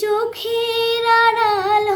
চোখের আড়াল